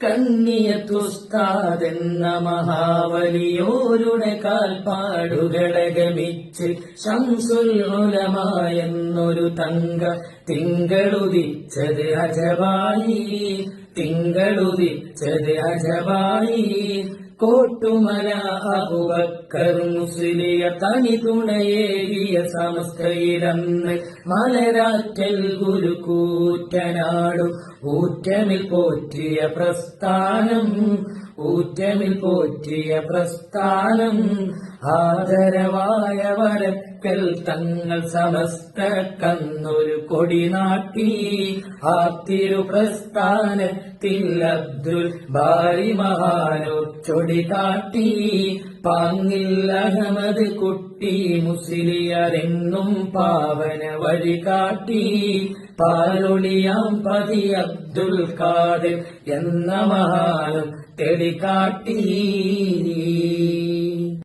കണ്ണിയത്തുസ്താദെന്ന മഹാവലിയോരുടെ കാൽപ്പാടുകളകമിച്ച് ഉലമായെന്നൊരു തങ്ക തിങ്കളുദിച്ചത് അജവായി തിങ്കളുദിച്ചത് അജവായി. കോട്ടുമല അബുബക്കർ മുസ്ലിയ തനി തുണയേറിയ സമസ്തയിലന്ന് മലരാറ്റൽ ഗുരുക്കൂറ്റനാടും ഊറ്റമിൽ പോറ്റിയ പ്രസ്ഥാനം ഊറ്റമിൽ പോറ്റിയ പ്രസ്ഥാനം. ആദരവായ വരക്കൽ തങ്ങൾ സമസ്ത കന്നൊരു കൊടി നാട്ടി. ആ തിരു പ്രസ്ഥാനത്തിൽ അബ്ദുൽ ബാരി മഹാനോ ചൊടി കാട്ടി. പാങ്ങിൽ അഹമ്മദ് കുട്ടി മുസ്ലിയരെങ്ങും പാവന വഴി കാട്ടി. പാലൊളിയാം പതി അബ്ദുൽ കാദിർ എന്ന മഹാനും തെളികാട്ടി.